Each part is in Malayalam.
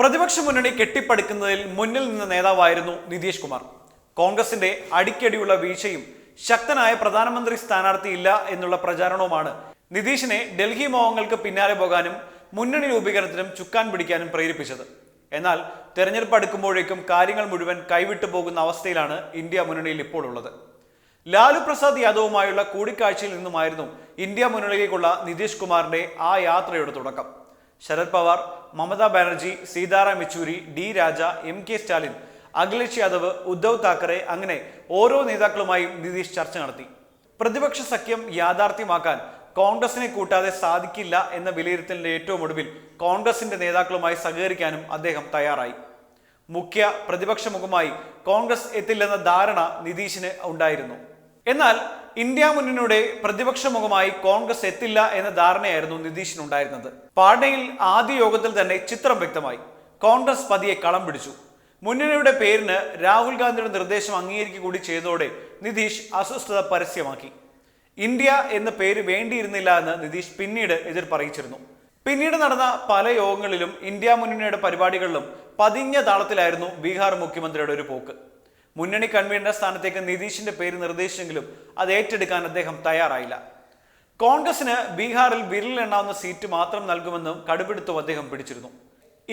പ്രതിപക്ഷ മുന്നണി കെട്ടിപ്പടുക്കുന്നതിൽ മുന്നിൽ നിന്ന നേതാവായിരുന്നു നിതീഷ് കുമാർ. കോൺഗ്രസിന്റെ അടിക്കടിയുള്ള വീഴ്ചയും ശക്തനായ പ്രധാനമന്ത്രി സ്ഥാനാർത്ഥിയില്ല എന്നുള്ള പ്രചാരണവുമാണ് നിതീഷിനെ ഡൽഹി മോഹങ്ങൾക്ക് പിന്നാലെ പോകാനും മുന്നണി രൂപീകരണത്തിനും ചുക്കാൻ പിടിക്കാനും പ്രേരിപ്പിച്ചത്. എന്നാൽ തെരഞ്ഞെടുപ്പ് അടുക്കുമ്പോഴേക്കും കാര്യങ്ങൾ മുഴുവൻ കൈവിട്ടു പോകുന്ന അവസ്ഥയിലാണ് ഇന്ത്യ മുന്നണിയിൽ ഇപ്പോൾ ഉള്ളത്. ലാലു പ്രസാദ് യാദവുമായുള്ള കൂടിക്കാഴ്ചയിൽ നിന്നുമായിരുന്നു ഇന്ത്യ മുന്നണിയിലേക്കുള്ള നിതീഷ് കുമാറിന്റെ ആ യാത്രയുടെ തുടക്കം. Sharad Pawar Mamata Banerjee Sitaram Yechury D Raja M K Stalin Akhilesh Yadav Uddhav Thackeray അങ്ങനെ ഓരോ നേതാക്കളുമായും നിതീഷ് ചർച്ച നടത്തി. പ്രതിപക്ഷ സഖ്യം യാഥാർത്ഥ്യമാക്കാൻ കോൺഗ്രസിനെ കൂട്ടാതെ സാധിക്കില്ല എന്ന വിലയിരുത്തലിന്റെ ഏറ്റവും ഒടുവിൽ കോൺഗ്രസിന്റെ നേതാക്കളുമായി സഹകരിക്കാനും അദ്ദേഹം തയ്യാറായി. മുഖ്യ പ്രതിപക്ഷ മുഖമായി കോൺഗ്രസ് എത്തില്ലെന്ന ധാരണ നിതീഷിന് ഉണ്ടായിരുന്നു. എന്നാൽ ഇന്ത്യ മുന്നണിയുടെ പ്രതിപക്ഷ മുഖമായി കോൺഗ്രസ് എത്തില്ല എന്ന ധാരണയായിരുന്നു നിതീഷിനുണ്ടായിരുന്നത്. പാട്നയിൽ ആദ്യ യോഗത്തിൽ തന്നെ ചിത്രം വ്യക്തമായി. കോൺഗ്രസ് പതിയെ കളം പിടിച്ചു. മുന്നണിയുടെ പേരിന് രാഹുൽ ഗാന്ധിയുടെ നിർദ്ദേശം അംഗീകരിക്കുക കൂടി ചെയ്തതോടെ നിതീഷ് അസ്വസ്ഥത പരസ്യമാക്കി. ഇന്ത്യ എന്ന പേര് വേണ്ടിയിരുന്നില്ല എന്ന് നിതീഷ് പിന്നീട് എതിർപ്പറിയിച്ചിരുന്നു. പിന്നീട് നടന്ന പല യോഗങ്ങളിലും ഇന്ത്യ മുന്നണിയുടെ പരിപാടികളിലും പതിഞ്ഞ താളത്തിലായിരുന്നു ബീഹാർ മുഖ്യമന്ത്രിയുടെ ഒരു പോക്ക്. മുന്നണി കൺവീനർ സ്ഥാനത്തേക്ക് നിതീഷിന്റെ പേര് നിർദ്ദേശിച്ചെങ്കിലും അത് ഏറ്റെടുക്കാൻ അദ്ദേഹം തയ്യാറായില്ല. കോൺഗ്രസിന് ബീഹാറിൽ വിരലിലെണ്ണാവുന്ന സീറ്റ് മാത്രം നൽകുമെന്നും കടുപിടുത്തം അദ്ദേഹം പിടിച്ചിരുന്നു.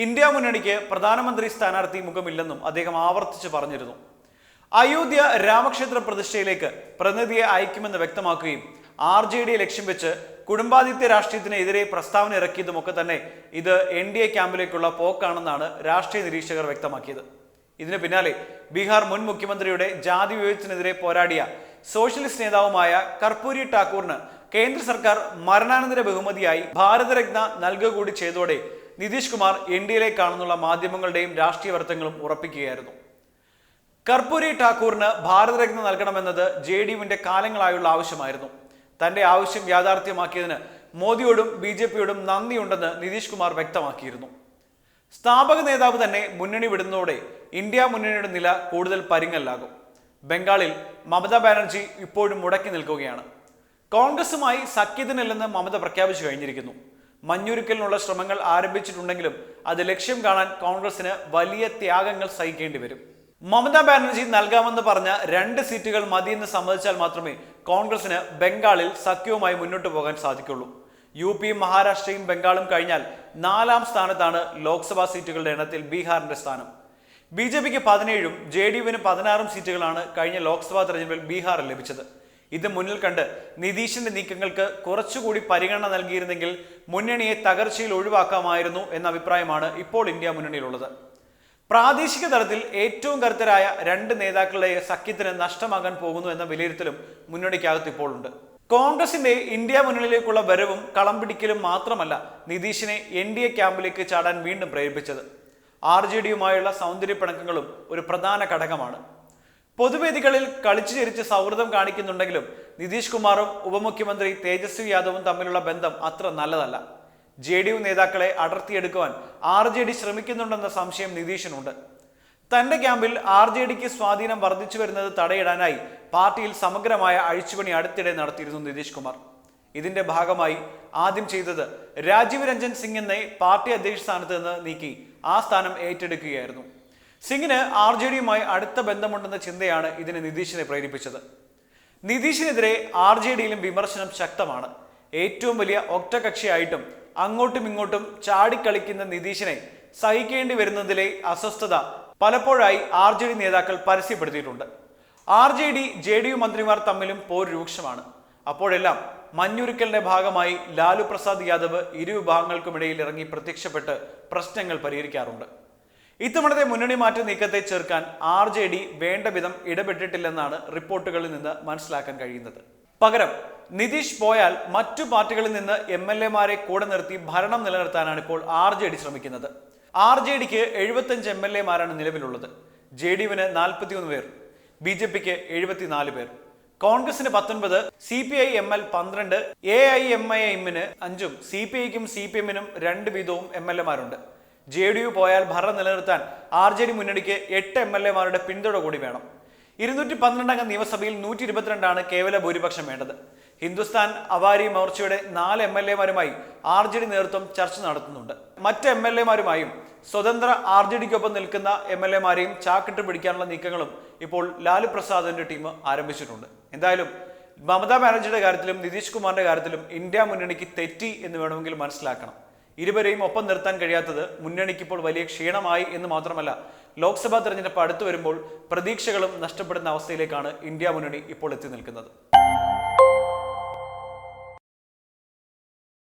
ഇന്ത്യ മുന്നണിക്ക് പ്രധാനമന്ത്രി സ്ഥാനാർത്ഥി മുഖമില്ലെന്നും അദ്ദേഹം ആവർത്തിച്ച് പറഞ്ഞിരുന്നു. അയോധ്യ രാമക്ഷേത്ര പ്രതിഷ്ഠയിലേക്ക് പ്രതിനിധിയെ അയക്കുമെന്ന് വ്യക്തമാക്കുകയും ആർ ജെ ഡിയെ ലക്ഷ്യം വെച്ച് കുടുംബാദിത്യ രാഷ്ട്രീയത്തിനെതിരെ പ്രസ്താവന ഇറക്കിയതുമൊക്കെ തന്നെ ഇത് എൻ ഡി എ ക്യാമ്പിലേക്കുള്ള പോക്കാണെന്നാണ് രാഷ്ട്രീയ നിരീക്ഷകർ വ്യക്തമാക്കിയത്. ഇതിന് പിന്നാലെ ബീഹാർ മുൻ മുഖ്യമന്ത്രിയുടെ ജാതി വിവേചനത്തിനെതിരെ പോരാടിയ സോഷ്യലിസ്റ്റ് നേതാവുമായ കർപ്പൂരി ഠാക്കൂറിന് കേന്ദ്ര സർക്കാർ മരണാനന്തര ബഹുമതിയായി ഭാരതരത്ന നൽകുക കൂടി ചെയ്തോടെ നിതീഷ് കുമാർ എൻ ഡി എയിലേക്കാണെന്നുള്ള മാധ്യമങ്ങളുടെയും രാഷ്ട്രീയ വർത്തങ്ങളും ഉറപ്പിക്കുകയായിരുന്നു. കർപ്പൂരി ഠാക്കൂറിന് ഭാരതരത്ന നൽകണമെന്നത് ജെ ഡി യുവിന്റെ കാലങ്ങളായുള്ള ആവശ്യമായിരുന്നു. തന്റെ ആവശ്യം യാഥാർത്ഥ്യമാക്കിയതിന് മോദിയോടും ബി ജെ പിയോടും നന്ദിയുണ്ടെന്ന് നിതീഷ് കുമാർ വ്യക്തമാക്കിയിരുന്നു. സ്ഥാപക നേതാവ് തന്നെ മുന്നണി വിടുന്നതോടെ ഇന്ത്യ മുന്നണിയുടെ നില കൂടുതൽ പരിങ്ങല്ലാകും ബംഗാളിൽ മമതാ ബാനർജി ഇപ്പോഴും മുടക്കി നിൽക്കുകയാണ്. കോൺഗ്രസുമായി സഖ്യത്തിനല്ലെന്ന് മമത പ്രഖ്യാപിച്ചു കഴിഞ്ഞിരിക്കുന്നു. മഞ്ഞുരുക്കലിനുള്ള ശ്രമങ്ങൾ ആരംഭിച്ചിട്ടുണ്ടെങ്കിലും അത് ലക്ഷ്യം കാണാൻ കോൺഗ്രസിന് വലിയ ത്യാഗങ്ങൾ സഹിക്കേണ്ടി വരും. മമതാ ബാനർജി നൽകാമെന്ന് പറഞ്ഞ രണ്ട് സീറ്റുകൾ മതിയെന്ന് സമ്മതിച്ചാൽ മാത്രമേ കോൺഗ്രസിന് ബംഗാളിൽ സഖ്യവുമായി മുന്നോട്ട് പോകാൻ സാധിക്കുള്ളൂ. യു പിയും മഹാരാഷ്ട്രയും ബംഗാളും കഴിഞ്ഞാൽ നാലാം സ്ഥാനത്താണ് ലോക്സഭാ സീറ്റുകളുടെ എണ്ണത്തിൽ ബീഹാറിന്റെ സ്ഥാനം. ബി ജെ പിക്ക് പതിനേഴും ജെ ഡി യുവിന് പതിനാറും സീറ്റുകളാണ് കഴിഞ്ഞ ലോക്സഭാ തെരഞ്ഞെടുപ്പിൽ ബീഹാറിൽ ലഭിച്ചത്. ഇത് മുന്നിൽ കണ്ട് നിതീഷിന്റെ നീക്കങ്ങൾക്ക് കുറച്ചുകൂടി പരിഗണന നൽകിയിരുന്നെങ്കിൽ മുന്നണിയെ തകർച്ചയിൽ ഒഴിവാക്കാമായിരുന്നു എന്ന അഭിപ്രായമാണ് ഇപ്പോൾ ഇന്ത്യ മുന്നണിയിലുള്ളത്. പ്രാദേശിക തലത്തിൽ ഏറ്റവും കരുത്തരായ രണ്ട് നേതാക്കളുടെ സഖ്യത്തിന് നഷ്ടമാകാൻ പോകുന്നു എന്ന വിലയിരുത്തലും മുന്നണിക്കകത്ത് ഇപ്പോഴുണ്ട്. കോൺഗ്രസിന്റെ ഇന്ത്യ മുന്നണിയിലേക്കുള്ള വരവും കളം പിടിക്കലും മാത്രമല്ല നിതീഷിനെ എൻ ഡി എ ക്യാമ്പിലേക്ക് ചാടാൻ വീണ്ടും പ്രേരിപ്പിച്ചത്. ആർ ജെ ഡിയുമായുള്ള സൗന്ദര്യ പിണക്കങ്ങളും ഒരു പ്രധാന ഘടകമാണ്. പൊതുവേദികളിൽ കളിച്ചു ചിരിച്ച് സൗഹൃദം കാണിക്കുന്നുണ്ടെങ്കിലും നിതീഷ് കുമാറും ഉപമുഖ്യമന്ത്രി തേജസ്വി യാദവും തമ്മിലുള്ള ബന്ധം അത്ര നല്ലതല്ല. ജെ ഡി യു നേതാക്കളെ അടർത്തിയെടുക്കുവാൻ ആർ ജെ ഡി ശ്രമിക്കുന്നുണ്ടെന്ന സംശയം നിതീഷിനുണ്ട്. തന്റെ ക്യാമ്പിൽ ആർ ജെ ഡിക്ക് സ്വാധീനം വർദ്ധിച്ചു വരുന്നത് തടയിടാനായി പാർട്ടിയിൽ സമഗ്രമായ അഴിച്ചുപണി അടുത്തിടെ നടത്തിയിരുന്നു നിതീഷ് കുമാർ. ഇതിന്റെ ഭാഗമായി ആദ്യം ചെയ്തത് രാജീവ് രഞ്ജൻ സിംഗിനെ പാർട്ടി അധ്യക്ഷ സ്ഥാനത്ത് നിന്ന് നീക്കി. ആ സ്ഥാനം ഏറ്റെടുക്കുകയായിരുന്നു. സിംഗിന് ആർ ജെ ഡിയുമായി അടുത്ത ബന്ധമുണ്ടെന്ന ചിന്തയാണ് ഇതിന് നിതീഷിനെ പ്രേരിപ്പിച്ചത്. നിതീഷിനെതിരെ ആർ ജെ ഡിയിലും വിമർശനം ശക്തമാണ്. ഏറ്റവും വലിയ ഒറ്റകക്ഷിയായിട്ടും അങ്ങോട്ടും ഇങ്ങോട്ടും ചാടിക്കളിക്കുന്ന നിതീഷിനെ സഹിക്കേണ്ടി വരുന്നതിലെ അസ്വസ്ഥത പലപ്പോഴായി ആർ ജെ ഡി നേതാക്കൾ പരസ്യപ്പെടുത്തിയിട്ടുണ്ട്. R J D J D U മന്ത്രിമാർ തമ്മിലും പോര് രൂക്ഷമാണ്. അപ്പോഴെല്ലാം മഞ്ഞുരുക്കലിന്റെ ഭാഗമായി ലാലു പ്രസാദ് യാദവ് ഇരു വിഭാഗങ്ങൾക്കുമിടയിൽ ഇറങ്ങി പ്രത്യക്ഷപ്പെട്ട് പ്രശ്നങ്ങൾ പരിഹരിക്കാറുണ്ട്. ഇത്തവണത്തെ മുന്നണി മാറ്റ നീക്കത്തെ ചേർക്കാൻ ആർ ജെ ഡി വേണ്ട വിധം ഇടപെട്ടിട്ടില്ലെന്നാണ് റിപ്പോർട്ടുകളിൽ നിന്ന് മനസ്സിലാക്കാൻ കഴിയുന്നത്. പകരം നിതീഷ് പോയാൽ മറ്റു പാർട്ടികളിൽ നിന്ന് എം എൽ എമാരെ കൂടെ നിർത്തി ഭരണം നിലനിർത്താനാണ് ഇപ്പോൾ ആർ ജെ ഡി ശ്രമിക്കുന്നത്. ആർ ജെ ഡിക്ക് എഴുപത്തഞ്ച് എം എൽ എമാരാണ് നിലവിലുള്ളത്. ജെ ഡി യുവിന് നാൽപ്പത്തിയൊന്ന് പേർ ബി ജെ പിക്ക് എഴുപത്തിനാല് പേർ. കോൺഗ്രസിന് പത്തൊൻപത് C P I M L പന്ത്രണ്ട് എ ഐ എം ഐ എമ്മിന് അഞ്ചും സി പി ഐക്കും സി പി എമ്മിനും രണ്ട് വീതവും എം എൽ എമാരുണ്ട്. ജെ ഡി യു പോയാൽ ഭരണം നിലനിർത്താൻ ആർ ജെ ഡി മുന്നണിക്ക് എട്ട് എം എൽ എമാരുടെ പിന്തുണ കൂടി വേണം. ഇരുന്നൂറ്റി പന്ത്രണ്ടംഗ നിയമസഭയിൽ നൂറ്റി ഇരുപത്തിരണ്ടാണ് കേവല ഭൂരിപക്ഷം വേണ്ടത്. ഹിന്ദുസ്ഥാൻ അവാരി മോർച്ചയുടെ നാല് എം എൽ എമാരുമായി ആർ ജെ ഡി നേതൃത്വം ചർച്ച നടത്തുന്നുണ്ട്. മറ്റ് എം എൽ എമാരുമായും സ്വതന്ത്ര ആർ ജെ ഡിക്കൊപ്പം നിൽക്കുന്ന എം എൽ എമാരെയും ചാക്കിട്ട് പിടിക്കാനുള്ള നീക്കങ്ങളും ഇപ്പോൾ ലാലു പ്രസാദിന്റെ ടീം ആരംഭിച്ചിട്ടുണ്ട്. എന്തായാലും മമതാ ബാനർജിയുടെ കാര്യത്തിലും നിതീഷ് കുമാറിന്റെ കാര്യത്തിലും ഇന്ത്യ മുന്നണിക്ക് തെറ്റി എന്ന് വേണമെങ്കിൽ മനസ്സിലാക്കണം. ഇരുവരെയും ഒപ്പം നിർത്താൻ കഴിയാത്തത് മുന്നണിക്ക് ഇപ്പോൾ വലിയ ക്ഷീണമായി എന്ന് മാത്രമല്ല ലോക്സഭാ തെരഞ്ഞെടുപ്പ് അടുത്തു വരുമ്പോൾ പ്രതീക്ഷകളും നഷ്ടപ്പെടുന്ന അവസ്ഥയിലേക്കാണ് ഇന്ത്യ മുന്നണി ഇപ്പോൾ എത്തി നിൽക്കുന്നത്.